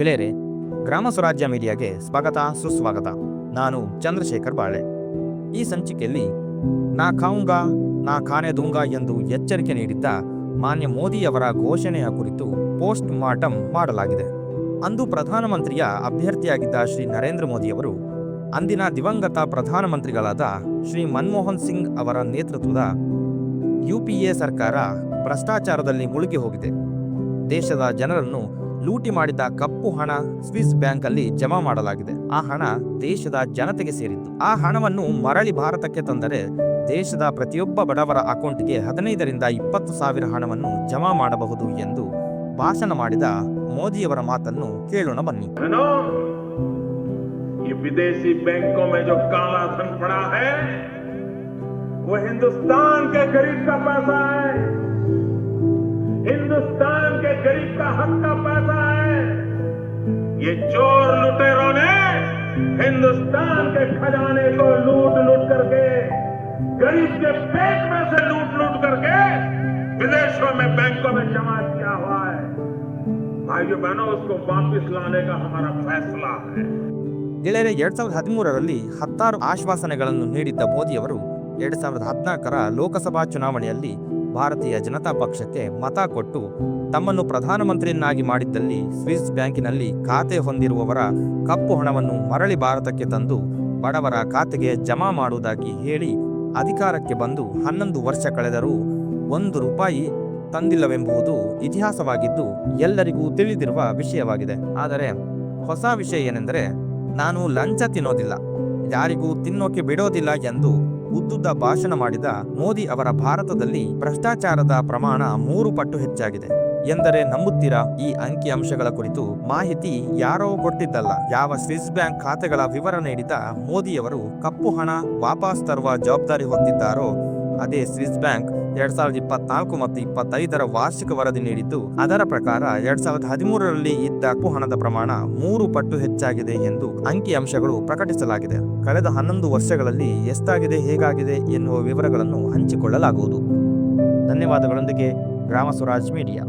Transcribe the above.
ಗೆಳೆಯರೆ ಗ್ರಾಮ ಸ್ವರಾಜ್ಯ ಮೀಡಿಯಾಗೆ ಸ್ವಾಗತ, ಸುಸ್ವಾಗತ. ನಾನು ಚಂದ್ರಶೇಖರ್ ಬಾಳೆ. ಈ ಸಂಚಿಕೆಯಲ್ಲಿ, ನಾ ಖಾಂಗ ನಾ ಖಾನೆ ದುಂಗ ಎಂದು ಎಚ್ಚರಿಕೆ ನೀಡಿದ್ದ ಮಾನ್ಯ ಮೋದಿಯವರ ಘೋಷಣೆಯ ಕುರಿತು ಪೋಸ್ಟ್ ಮಾರ್ಟಮ್ ಮಾಡಲಾಗಿದೆ. ಅಂದು ಪ್ರಧಾನಮಂತ್ರಿಯ ಅಭ್ಯರ್ಥಿಯಾಗಿದ್ದ ಶ್ರೀ ನರೇಂದ್ರ ಮೋದಿಯವರು, ಅಂದಿನ ದಿವಂಗತ ಪ್ರಧಾನಮಂತ್ರಿಗಳಾದ ಶ್ರೀ ಮನಮೋಹನ್ ಸಿಂಗ್ ಅವರ ನೇತೃತ್ವದ ಯುಪಿಎ ಸರ್ಕಾರ ಭ್ರಷ್ಟಾಚಾರದಲ್ಲಿ ಮುಳುಗಿ ಹೋಗಿದೆ. ದೇಶದ ಜನರನ್ನು ಲೂಟಿ ಮಾಡಿದ ಕಪ್ಪು ಹಣ ಸ್ವಿಸ್ ಬ್ಯಾಂಕ್ ಅಲ್ಲಿ ಜಮಾ ಮಾಡಲಾಗಿದೆ ಆ ಹಣ ದೇಶದ ಜನತೆಗೆ ಸೇರಿತ್ತು ಆ ಹಣವನ್ನು ಮರಳಿ ಭಾರತಕ್ಕೆ ತಂದರೆ ದೇಶದ ಪ್ರತಿಯೊಬ್ಬ ಬಡವರ ಅಕೌಂಟ್ಗೆ ಹದಿನೈದರಿಂದ ಇಪ್ಪತ್ತು ಸಾವಿರ ಹಣವನ್ನು ಜಮಾ ಮಾಡಬಹುದು ಎಂದು ಭಾಷಣ ಮಾಡಿದ ಮೋದಿಯವರ ಮಾತನ್ನು ಕೇಳೋಣ ಬನ್ನಿ बहनों ये विदेशी बैंकों में जो काला धन पड़ा है वो हिंदुस्तान के गरीब का पैसा है हिंदुस्तान के गरीब का हक का पैसा है ये चोर लुटेरों ने हिंदुस्तान के खजाने को लूट लूट करके गरीब के पेट में से लूट लूट करके विदेशों में बैंकों में जमा किया हुआ है भाइयों बहनों उसको वापस लाने का हमारा फैसला है ಗೆಳೆಯರೆ ಎರಡ್ ಸಾವಿರದ ಹದಿಮೂರರಲ್ಲಿ ಹತ್ತಾರು ಆಶ್ವಾಸನೆಗಳನ್ನು ನೀಡಿದ್ದ ಮೋದಿಯವರು ಎರಡ್ ಸಾವಿರದ ಹದಿನಾಲ್ಕರ ಲೋಕಸಭಾ ಚುನಾವಣೆಯಲ್ಲಿ ಭಾರತೀಯ ಜನತಾ ಪಕ್ಷಕ್ಕೆ ಮತ ಕೊಟ್ಟು ತಮ್ಮನ್ನು ಪ್ರಧಾನಮಂತ್ರಿಯನ್ನಾಗಿ ಮಾಡಿದ್ದಲ್ಲಿ ಸ್ವಿಸ್ ಬ್ಯಾಂಕಿನಲ್ಲಿ ಖಾತೆ ಹೊಂದಿರುವವರ ಕಪ್ಪು ಹಣವನ್ನು ಮರಳಿ ಭಾರತಕ್ಕೆ ತಂದು ಬಡವರ ಖಾತೆಗೆ ಜಮಾ ಮಾಡುವುದಾಗಿ ಹೇಳಿ ಅಧಿಕಾರಕ್ಕೆ ಬಂದು ಹನ್ನೊಂದು ವರ್ಷ ಕಳೆದರೂ ಒಂದು ರೂಪಾಯಿ ತಂದಿಲ್ಲವೆಂಬುದು ಇತಿಹಾಸವಾಗಿದ್ದು ಎಲ್ಲರಿಗೂ ತಿಳಿದಿರುವ ವಿಷಯವಾಗಿದೆ. ಆದರೆ ಹೊಸ ವಿಷಯ ಏನೆಂದರೆ, ನಾನು ಲಂಚ ತಿನ್ನೋದಿಲ್ಲ. ಯಾರಿಗೂ ತಿನ್ನೋಕೆ ಬಿಡೋದಿಲ್ಲ ಎಂದು ಉದ್ದುದ್ದ ಭಾಷಣ ಮಾಡಿದ ಮೋದಿ ಅವರ ಭಾರತದಲ್ಲಿ ಭ್ರಷ್ಟಾಚಾರದ ಪ್ರಮಾಣ ಮೂರು ಪಟ್ಟು ಹೆಚ್ಚಾಗಿದೆ. ಎಂದರೆ ನಂಬುತ್ತೀರಾ? ಈ ಅಂಕಿ ಅಂಶಗಳ ಕುರಿತು ಮಾಹಿತಿ ಯಾರೋ ಕೊಟ್ಟಿದ್ದಲ್ಲ. ಯಾವ ಸ್ವಿಸ್ ಬ್ಯಾಂಕ್ ಖಾತೆಗಳ ವಿವರ ನೀಡಿದ ಮೋದಿಯವರು ಕಪ್ಪು ಹಣ ವಾಪಸ್ ತರುವ ಜವಾಬ್ದಾರಿ ಹೊತ್ತಿದ್ದಾರೋ ಅದೇ ಸ್ವಿಸ್ ಬ್ಯಾಂಕ್ ಎರಡ್ ಸಾವಿರದ ಇಪ್ಪತ್ನಾಲ್ಕು ಮತ್ತು ಇಪ್ಪತ್ತೈದರ ವಾರ್ಷಿಕ ವರದಿ ನೀಡಿದ್ದು, ಅದರ ಪ್ರಕಾರ ಎರಡ್ ಸಾವಿರದ ಹದಿಮೂರರಲ್ಲಿ ಇದ್ದ ಕಪ್ಪು ಹಣದ ಪ್ರಮಾಣ ಮೂರು ಪಟ್ಟು ಹೆಚ್ಚಾಗಿದೆ ಎಂದು ಅಂಕಿ ಅಂಶಗಳು ಪ್ರಕಟಿಸಲಾಗಿದೆ. ಕಳೆದ ಹನ್ನೊಂದು ವರ್ಷಗಳಲ್ಲಿ ಎಷ್ಟಾಗಿದೆ, ಹೇಗಾಗಿದೆ ಎನ್ನುವ ವಿವರಗಳನ್ನು ಹಂಚಿಕೊಳ್ಳಲಾಗುವುದು. ಧನ್ಯವಾದಗಳೊಂದಿಗೆ ಗ್ರಾಮ ಸ್ವರಾಜ್ ಮೀಡಿಯಾ.